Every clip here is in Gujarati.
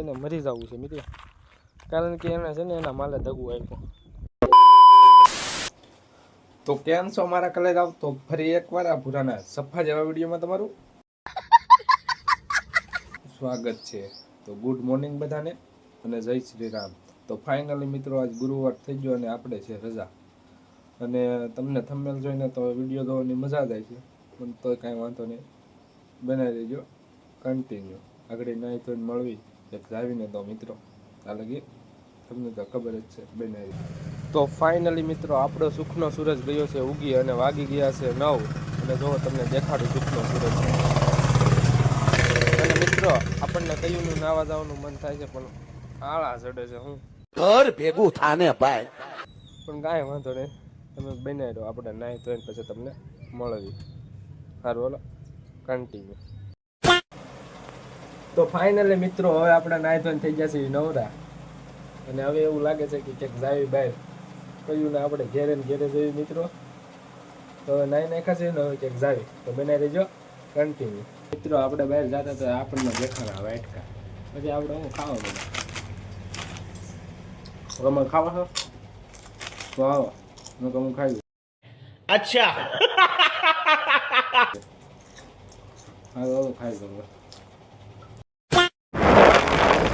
એને મરી જવું છે મિત્રો. કારણ કે એને છે ને એના માલે દગું આપ્યું. તો કેમ છો મારા કલેજ આવતો ફરી એકવાર આ પુરાના સફા જેવા વિડીયોમાં તમારું સ્વાગત છે. તો ગુડ મોર્નિંગ બધાને અને જય શ્રી રામ. તો ફાઇનલી મિત્રો આજ ગુરુવાર થઈ ગયો અને આપણે છે રજા. અને તમને થંબનેલ જોઈને તો વીડિયો જોવાની મજા જ આવી છે. પણ તોય કાંઈ વાંધો નહીં. બનાવી દેજો. કન્ટિન્યુ આગળ નહીં તો મળવી. જાવીને તો મિત્રો આ લગી તમને તો ખબર જ છે બનાવી તો ફાઇનલી મિત્રો આપણો સુખનો સૂરજ ગયો છે ઉગી અને વાગી ગયા છે નવ. અને જો તમને દેખાડું સુખનો સૂરજ. અને મિત્રો આપણને કયું નાવા જવાનું મન થાય છે પણ આળા ચડે છે હું. ઘર ભેગું થાને ભાઈ. પણ કાંઈ વાંધો નહીં. તમે બનાવી દો આપણે નાહી ધોઈને પછી તમને મળવી. સારું બોલો કન્ટિન્યુ તો ફાઇનલી મિત્રો હવે આપણે નાહી ધોઈને થઈ ગયા છીએ નવરા. અને હવે એવું લાગે છે કે ક્યાંક જાવી બહાર કહ્યું ને આપણે ઘેરે ને ઘેરે જઈએ મિત્રો. તો હવે નાઈ નાખ્યા છે ને હવે ક્યાંક જાવી. તો બનાવી દેજો કન્ટિન્યુ મિત્રો આપણે બહાર જતા તો આપણને દેખાણા વાટકા પછી આપણે હું ખાવા બધા તમે ખાવા છો? તો આવો. હું તો હું ખાઈ અચ્છા. હા ખાઈ લઉં.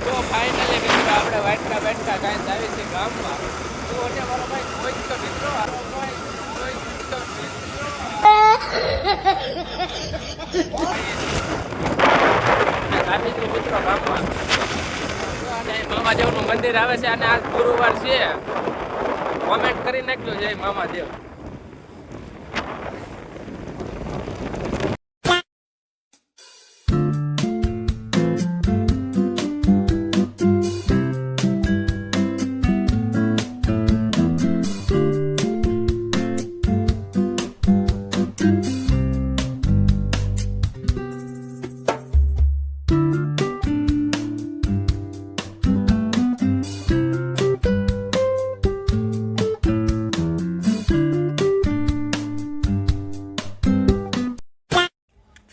તો ફાઇનલી મિત્રો આપણે વાટકા બેટકા કાંઈ આવી છે ગામમાં. તો એટલે મારો ભાઈ કોઈ તો મિત્રો તો આજે મંદિર આવે છે અને આજ ગુરુવાર છે. કોમેન્ટ કરી નાખજો જય મામા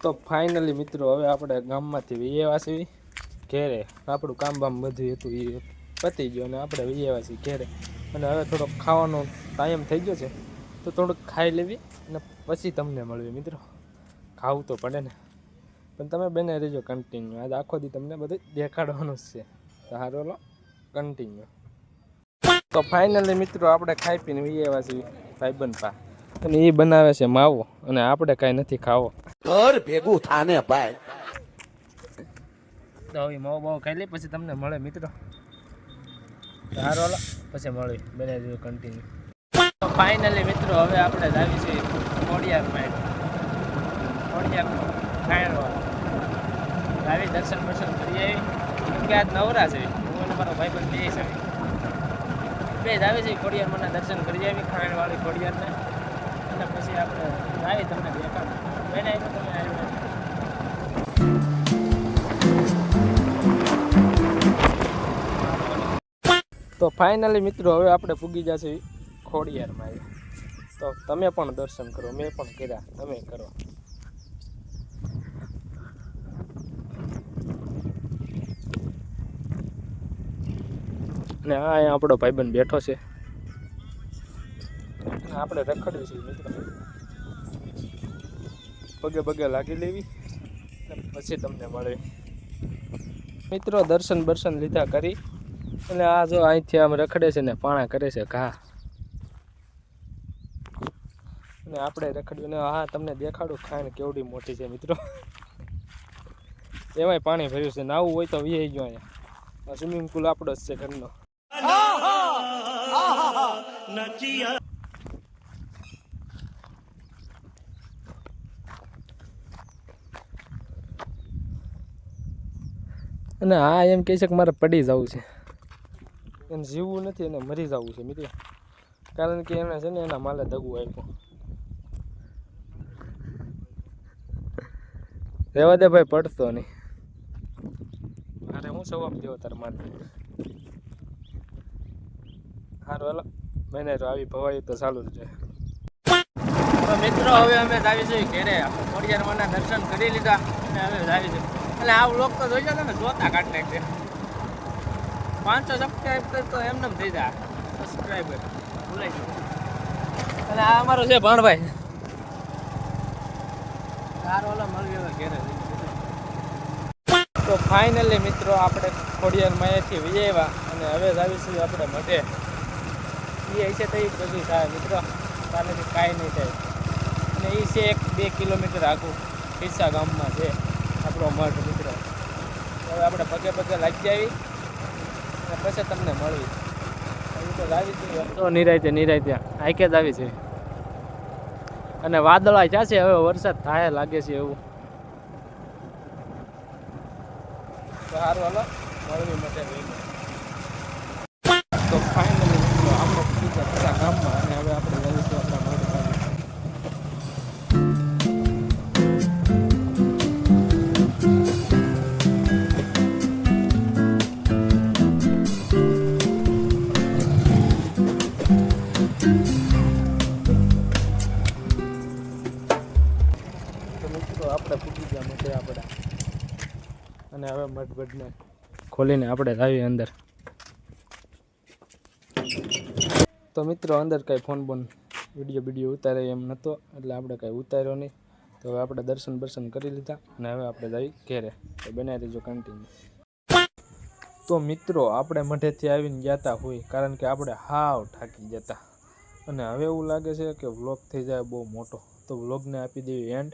તો ફાઇનલી મિત્રો, હવે આપણે ગામમાંથી વિયેવાસી ઘેરે આપણું કામ બામ બધું હતું એ પતી ગયું અને આપણે વિયેવાસી ઘેરે. અને હવે થોડોક ખાવાનો ટાઈમ થઈ ગયો છે, તો થોડુંક ખાઈ લેવી અને પછી તમને મળવી મિત્રો. ખાવું તો પડે ને. પણ તમે બને રહેજો કન્ટિન્યુ આજે આખો દી તમને બધું દેખાડવાનું જ છે. સારો લો કન્ટિન્યુ તો ફાઇનલી મિત્રો, આપણે ખાઈ પીને વિયેવાસી ભાઈબંધ પા અને એ બનાવે છે માવો. અને આપણે કાંઈ નથી ખાવો. ઘર ભેગું થાને ભાઈ. તો હવે માવો બાવો ખાઈ લઈ પછી તમને મળે મિત્રો. સારો પછી મળી, બને જો કન્ટિન્યુ ફાઇનલી મિત્રો, હવે આપણે આવી છીએ ખોડિયાર માઇટ ખોડિયાર ખાયણવાળો આવી દર્શન બર્શન કરી આવી કે આજ નવરા છે. હું મારો ભાઈ બંધ લઈ છે. બે જ છે ખોડિયાર મને દર્શન કરી આવી ખાયણવાળી ખોડિયારને. અને પછી આપણે આવી તમને દેખાડ. તો ફાઇનલી મિત્રો, હવે આપણે પૂગી જશે ખોડિયારમાં તો તમે પણ દર્શન કરો, મેં પણ કર્યા, તમે કરો. ને આ આપણો ભાઈબંધ બેઠો છે. આપણે રખડવી છે મિત્રો. પગે પગે લાગી લેવી. પછી તમને મળે. મિત્રો દર્શન બર્શન લીધા કરી. અને આ જો અહીંથી આમ રખડે છે ને પાણા કરે છે ઘા. અને આપણે રખડ્યું ને હા તમને દેખાડું ખાણ કેવડી મોટી છે મિત્રો. એમાંય પાણી ભર્યું છે. નાવું હોય તો વી ગયો અહીંયા. સ્વિમિંગ પુલ આપણો જ છે ઘરનો. અને આ એમ કહે છે કે મારે પડી જવું છે. એને જીવવું નથી, એને મરી જવું છે, મિત્રો. કારણ કે એને છે ને એના માલે દગું આપ્યું. રહેવા દે ભાઈ, પડતો નહીં. અરે હું સવાબ દેવો તાર મારે સારું હાલો. મેને તો આવી ભવાઈ તો ચાલુ જ તો મિત્રો, હવે અમે જાવી છીએ ઘેરે. ખોડિયારમાંના દર્શન કરી લીધા અને હવે આવી છે એટલે આ વ્લોગ તો જોઈ જતા ને, જોતા કાઢ નાખજે પાંચસો સબસ્ક્રાઈબર તો એમને એમ થઈ જાય. સબસ્ક્રાઈબર ભૂલાઈ ગયું. અને આ અમારો છે ભણભાઈ. ઓલા મળ્યો ઘેરે. તો ફાઇનલી મિત્રો આપણે ખોડિયાર માયાથી વિજયવા અને હવે જ આપણે મઢે. એ છે તો એ બધું થાય મિત્રો. તારેથી કાંઈ નહીં થાય. અને એ છે એક બે કિલોમીટર આખું પીસા ગામમાં છે. આપણો મઠ મિત્રો. હવે આપણે પગે પગે લાગી આવી અને પછી તમને મળવી. તો લાવી છે તો નિરાયતે નિરાયતે આઈકે જ આવી છે. અને વાદળા ક્યાં છે હવે વરસાદ થાય લાગે છે એવું. સારું હાલો. મળવી માટે તો આપણે ફૂટી ગયા મઢે આપણે. અને હવે મઠ ખોલીને આપણે લાવીએ અંદર. તો મિત્રો, અંદર કાંઈ ફોન બોન વીડિયો વીડિયો ઉતારે એમ નહોતો એટલે આપણે કાંઈ ઉતાર્યો નહીં. તો હવે આપણે દર્શન બર્શન કરી લીધા અને હવે આપણે જઈ ઘેરે. તો બનાવી દેજો કન્ટિન્યુ તો મિત્રો, આપણે મઢેથી આવીને જતા હોય, કારણ કે આપણે હાવ થાકી જતા અને હવે એવું લાગે છે કે વ્લોગ થઈ જાય બહુ મોટો. તો વ્લોગને આપી દેવી એન્ડ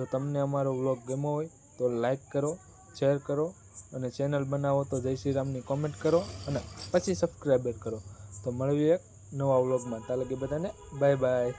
જો તમને અમારો વ્લોગ ગમ્યો હોય તો લાઈક કરો, શેર કરો અને ચેનલ બનાવો તો જય શ્રી રામની કોમેન્ટ કરો અને પછી સબસ્ક્રાઈબર કરો. તો મળવી એક નવા વ્લોગમાં. કે બધાને, બાય બાય.